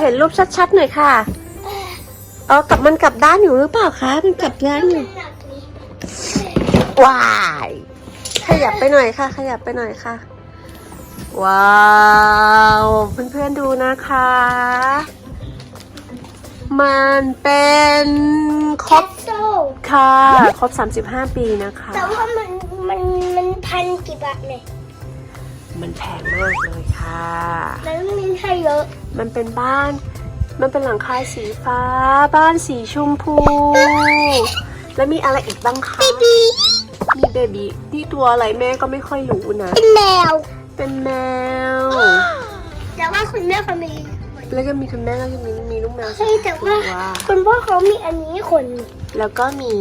เห็นรูปชัดๆหน่อยค่ะ เอากลับมันกลับด้านอยู่หรือเปล่าคะ มันกลับด้านอยู่หนักนี่ว้าย ขยับไปหน่อยค่ะ ขยับไปหน่อยค่ะ ว้าวเพื่อนๆดูนะคะ มันเป็นคแครบสโซ่ค่ะครบ35 ปีนะคะ แต่ว่ามันมันมันพันกี่บาทเลย มันแพงมากเลยค่ะ แล้วมันให้เยอะ มันเป็นบ้าน มันเป็นหลังคาสีฟ้า บ้านสีชมพู แล้วมีอะไรอีกบ้างคะบีมีเบบีนี่ตัวอะไรแม่ก็ไม่ค่อยรู้นะ เป็นแมว เป็นแมว แต่ว่าคุณแม่เขามี แล้วก็มีคุณแม่แล้วก็มีมีลูกแมวใช่แต่ตัวว่าคุณพ่อเขามีอันนี้คน แล้วก็มี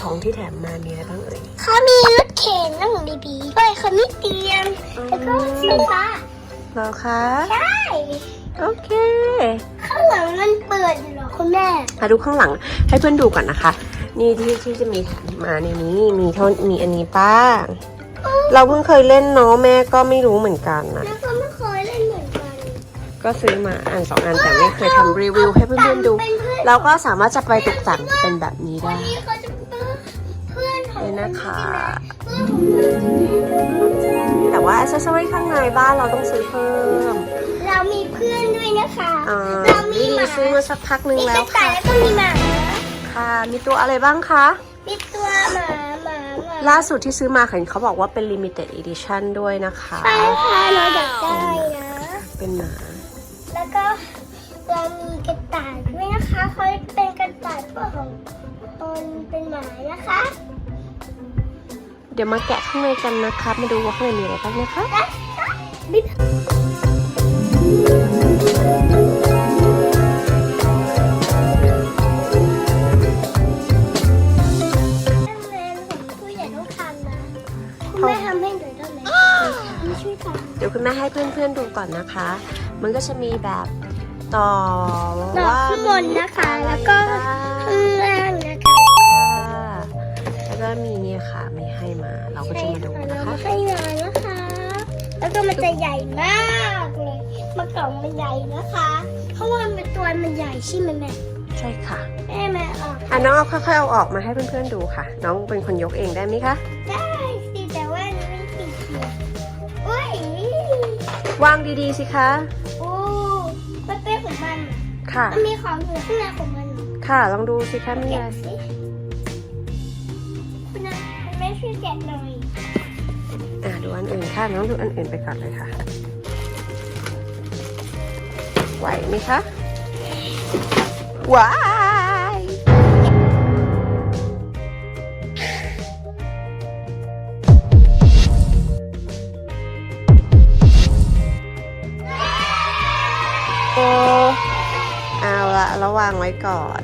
ของที่แถมมามีอะไรบ้างเอ่ยเขามีรถ เข็นนั่งบีบีเฮ้ยเขามีเตียงแล้วก็สีฟ้าเหรอคะใช่โอเค ข้างหลังมันเปิดอยู่เหรอคุณแม่มาดูข้างหลังให้เพื่อนดูก่อนนะคะ นี่ที่ที่จะมีแถมมาในนี้มีเท่ามีอันนี้ป้า เราเพิ่งเคยเล่นเนาะแม่ก็ไม่รู้เหมือนกันนะแล้วก็ไม่เคยเล่นเหมือนกัน ก็ซื้อมาอันสองอันแต่ไม่เคยทำรีวิวให้เพื่อนๆดูเป็นเพื่อนเราก็สามารถจะไปตกแต่งเป็นแบบนี้วันได้นี้เขาจะเป็นเพื่อนของนี่นะคะ เพื่อนของเราแต่ว่าอ c เซสซอรี่ข้างในบ้านเราต้องซื้อเพิ่ม เรามีเพื่อนด้วยนะคะ อ่าเรามีนี่หมาซื้อมาสักพักหนึ่งมีกแล้ระวต่าค่ะ ยแล้วก็มีหมา ค่ะ มีตัวอะไรบ้างคะ มีตัวหมาหมาหมาล่าสุดที่ซื้อมาเห็นเขาบอกว่าเป็น limited edition ด้วยนะคะใช่ค่ะเราอยากได้นะ เป็นหมา แล้วก็เรามีกระต่ายด้วยนะคะเขาเป็นกระต่ายตัวของตนเป็นหมานะคะ เดี๋ยวมาแกะข้างในกันนะคะมาดูว่าข้างในมีอะไรบ้างนะคะบิ๊บแม่ของผู้ใหญ่ต้องทำนะคุณแม่ทำให้หนูได้ไหมไม่ช่วยทำเดี๋ยวคุณแม่ให้เพื่อนๆดูก่อนนะคะ มันก็จะมีแบบต่อดอกว่าข้างบนนะคะ แล้วก็มีอ ก็มีเนี่ยค่ะมีให้มา เราก็จะมาดูใช่นะเราคะ ให้มานะคะ แล้วก็มันจะใหญ่มากเลยมากล่องมันใหญ่นะคะ เพราะว่ามันตัวมันใหญ่ใช่ไหมแม่ใช่ค่ะแม่แม่ออกอะน้องเอาค่อยๆเอาออกมาให้เพื่อนๆดูค่ะ น้องเป็นคนยกเองได้ไหมคะได้สิแต่ว่าอันนี้ไม่ติดเขียนอุ้ยวางดีๆสิคะโอ้มันเป็นของมันค่ะ มันมีของอยู่ข้างในของมันค่ะลองดูสิคะมีแกะอะไรสิ คุณนะคุณแม่ช่วยแกะหน่อยอะดูอันอื่นค่ะน้องดูอันอื่นไปก่อนเลยค่ะ ไหวไหมคะว้ายโอเอาละระวางไว้ก่อน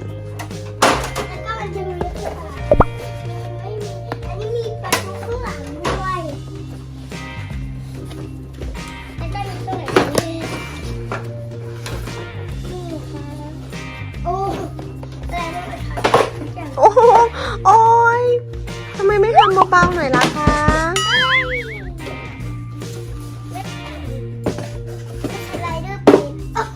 โอ้โหโอ้ยทำไมไม่ทำเบาๆหน่อยล่ะคะสไลเดอร์เป็นอ้าว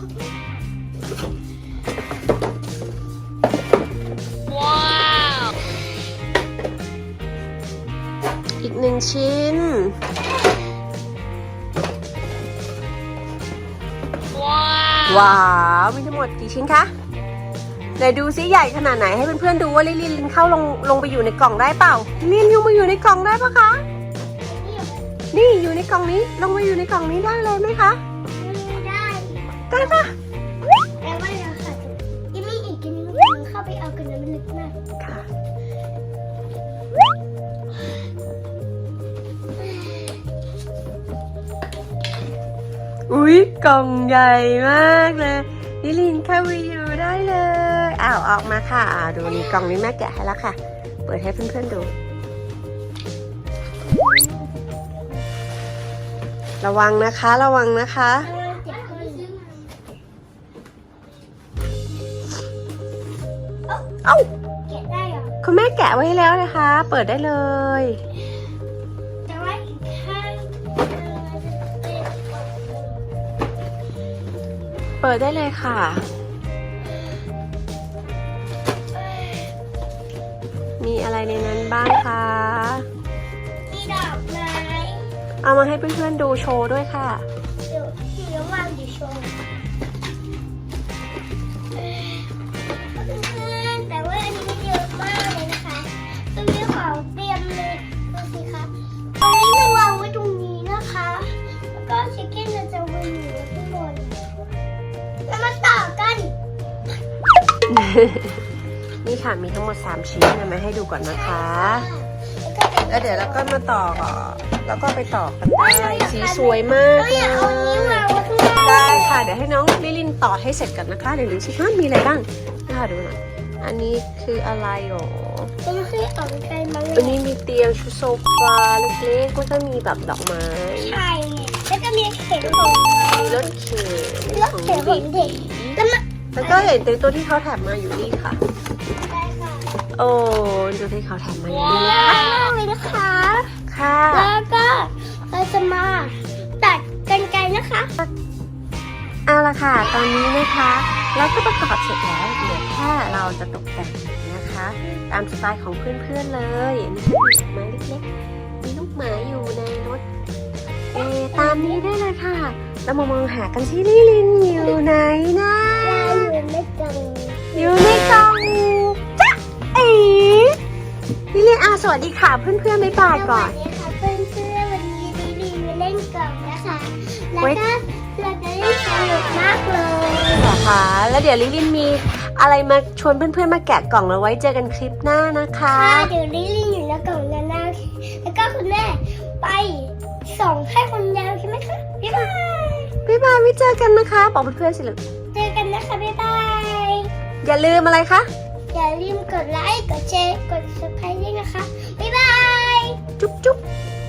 อีกหนึ่งชิ้น ว้าว มีทั้งหมดกี่ชิ้นคะ ไหนดูซิใหญ่ขนาดไหนให้เพื่อนๆดูว่าลิลลินเข้าลงลงไปอยู่ในกล่องได้เปล่าลิลลินอยู่มาอยู่ในกล่องได้ปะคะ นี่อยู่ในกล่องนี้ลงมาอยู่ในกล่องนี้ได้เลยไหมคะไม่ได้ได้ปะแปลว่าเราขาดยังมีอีกอันนึงเข้าไปเอากันนะมันลึกมากค่ะอุ๊ยกล่องใหญ่มากเลยลิลลินเข้าไปอยู่ อ้าวออกมาค่ะอ่าดูนี่กล่องนี้แม่แกะให้แล้วค่ะ เปิดให้เพื่อนๆดู ระวังนะคะระวังนะคะเจ็บก้นเอ้าแกะได้เหรอคุณแม่แกะไว้ให้แล้วนะคะ เปิดได้เลยแต่ว่าอีกข้างเออมันจะเป็นเปิดได้เลยค่ะ บ้างคะ มีดอกไม้เอามาให้เพื่อนๆดูโชว์ด้วยค่ะ เดี๋ยวเดี๋ยววางอยู่โชว์แต่ว่าอันนี้เยอะมากเลยนะคะตรงนี้ของเตรียมเลยดูสิคะตรงนี้จะวางไว้ตรงนี้นะคะ แล้วก็ชิคเก้นเราจะวางอยู่ข้างบนแล้วมาต่อกันนี่ ค่ะมีทั้งหมด 3 ชิ้นนะมาให้ดูก่อนนะคะ แล้วก็เป็นแล้วเดี๋ยวเราก็มาต่อก่อนแล้วก็ไปต่อกันได้สีสวยมากเราเลอยากเอานี้วางยไว้ข้างหน้าได้ค่ะเดี๋ยวให้น้องลิลินต่อให้เสร็จกันนะคะเดี๋ยวดูสิคะมีอะไรบ้างนะคะดูหน่อยอันนี้คืออะไรหรอต้องให้ออกไกลมาเลอันยนี้มีเตียงชุดโซฟาเล็กๆก็จะมีแบบดอกไม้ใช่ไงแล้วก็มีเข็มของมีรถเข็นรถเข็นของเด็กแล้วมาแล้วก็เห็นตัวที่เขาแถมมาอยู่นี่ค่ะได้ค่ะ โอ้ดูที่เขาแถมมาอยู่ว้นี่นะคะาวเลยนะคะ ค่ะแล้วก็เราจะมาตัดกันไกรนะคะ เอาละค่ะ ตอนนี้นะคะเราก็ประกอบเสร็จแล้วเหลือแค่เราจะตกแต่งนะคะ ตามสไตล์ของเพื่อนๆเลยอันนี้ก็มีดอกไม้เล็กๆมีลูกหมาอยู่ในรถเออตามนี้ได้เลยค่ะเรามามองหากันที่ลิลินอยู่ไหนนะเราอยู่ในกล่องอยู่ในกล่องจ๊ะเอ๋ ลิลินอาสวัสดีค่ะเพื่อนๆไม่บายก่อน สวัสดีค่ะเพื่อนเพื่อนๆวันนี้ดีดีมาเล่นกล่องนะคะ แล้วเว้ยก็เราจะเล่นสนุกมากเลยเหรอคะแล้วเดี๋ยวลิลินมีอะไรมาชวนเพื่อนๆมาแกะกล่องแล้วไว้เจอกันคลิปหน้านะคะค่ะเดี๋ยวลิลลี่อยู่ในกล่องนั้นนะแล้วก็คุณแม่ไปส่งให้คนยาวใช่ไหมคะบ๊ายบายบ๊ายบายไม่เจอกันนะคะ บอกเพื่อนๆสิลูกเจอกันนะคะบ๊ายบายอย่าลืมอะไรคะ อย่าลืมกดไลค์ กดแชร์ กด subscribe ด้วยนะคะ บ๊ายบาย จุ๊บจุ๊บบ